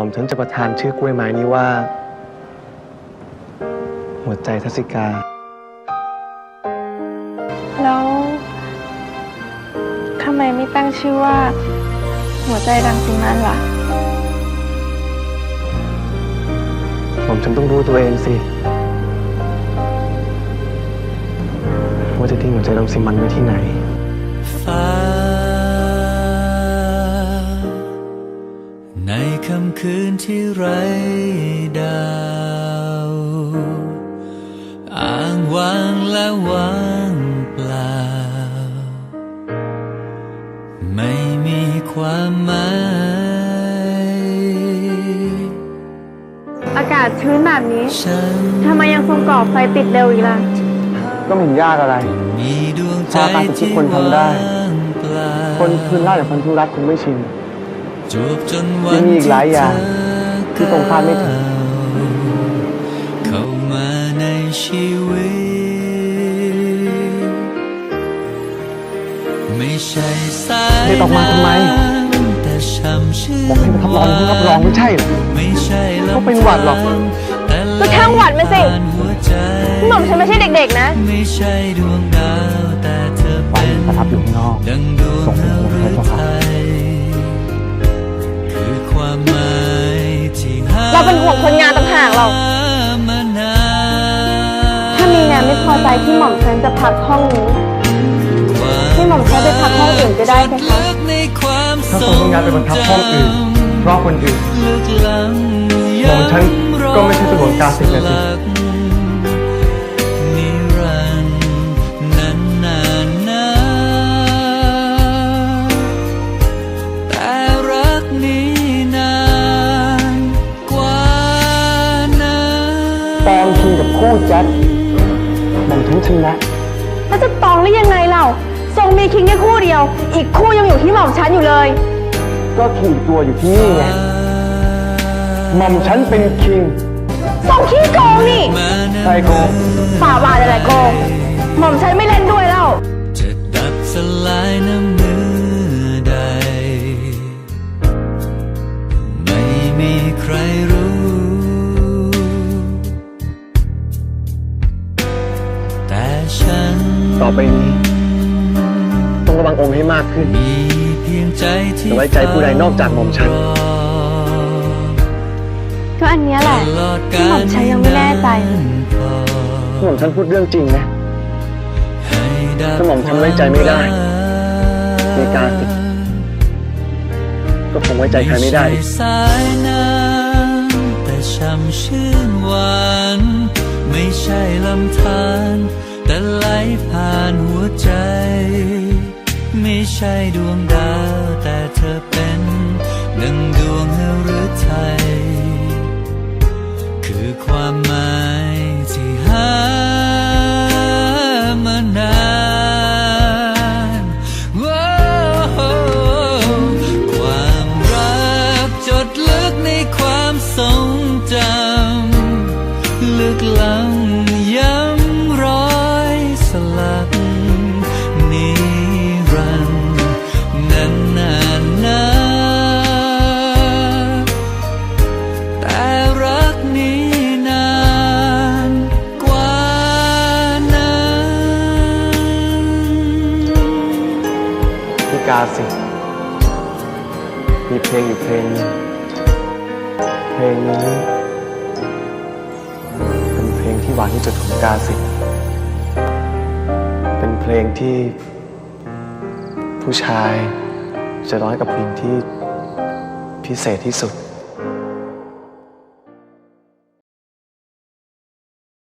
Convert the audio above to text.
ม่อมฉันจะประทานชื่อกล้วยไม้นี้ว่า หัวใจทัศิกา แล้วทำไมไม่ตั้งชื่อว่า หัวใจดังสิมันล่ะหม่อมฉันต้องรู้ตัวเองสิ ว่าจะทิ้งหัวใจรังสิมันไว้ที่ไหนฟ้า ในค่ำคืนที่ไร้ดาวอ้างว้างและว่างเปล่า ไม่มีความหมาย อากาศชื้นแบบนี้ ฉันทำไมยังคงก่อไฟติดเร็วอีกล่ะ ก็ไม่เห็นยากอะไร มีดวงใจพอตามที่ที่คนทำได้ว่างเปล่า คนพื้นราบอย่างคนทุรักคงไม่ชินจูบจนวัน ยังมีอีกหลายอย่างที่ตรงคาดไม่ถึงเข้ามาในชีวิต ไม่ใช่สายเรียกออกมาทำไมน้ำแต่ช้ำชื่นบอกให้มารับรองให้รับรองไม่ใช่เหรอไม่ใช่ลำเขาเป็นหวัดหรอกแต่ก็ช่างหวัดมาสิหัวใจหม่อมฉันไม่ใช่เด็กๆนะไม่ใช่ดวงดาวแต่เธอเป็นประทับอยู่ข้างนอกดังดวงส่งให้ผมให้เจ้าค่ะ เราเป็นห่วงคนงานต่างหากเรามานานถ้ามีงานไม่พอใจที่หม่อมฉันจะพักห้องนี้ให้หม่อมฉันไปพักห้องอื่นก็ได้ไหมคะลึกในความถ้าส่งคนงานไปบังคับห้องอื่นเพราะคนอื่นลึกล้ำหม่อมฉันก็ไม่ใช่สมุนกาสิกนะสิ ตองคิงกับคู่แจ็คหม่อมฉันชนะแล้วจะตองได้ยังไงเราทรงมีคิงแค่คู่เดียว อีกคู่ยังอยู่ที่หม่อมฉันอยู่เลย ก็คิงตัวอยู่ที่นี่ไงหม่อมฉันเป็นคิงทรงขี้โกงนี่ใช่โกงฝ่าบาทอะไรโกงหม่อมฉันไม่เล่นด้วยแล้วจะดับสลายน้ำ ต่อไปนี้ ต้องระวังองค์ให้มากขึ้นมีเพียงใจที่จะไว้ใจผู้ใดนอกจากหม่อมฉันรอก็อันเนี้ยแหละตลอดที่หม่อมฉันยังไม่แน่ใจพอหม่อมฉันพูดเรื่องจริงนะให้ดับถ้าหม่อมฉันไว้ใจไม่ได้มีการสิก็คงไว้ใจใครไม่ได้ใช่สายน้ำแต่ช่ำชื่นหวานไม่ใช่ลำธาร ใช่ดวงดาวแต่เธอเป็นหนึ่งดวงหฤทัย กาสิ มีเพลงอยู่เพลงนึงเพลงนี้ เป็นเพลงที่หวานที่สุดของกาสิ เป็นเพลงที่ผู้ชายจะร้องกับผู้หญิงที่พิเศษที่สุด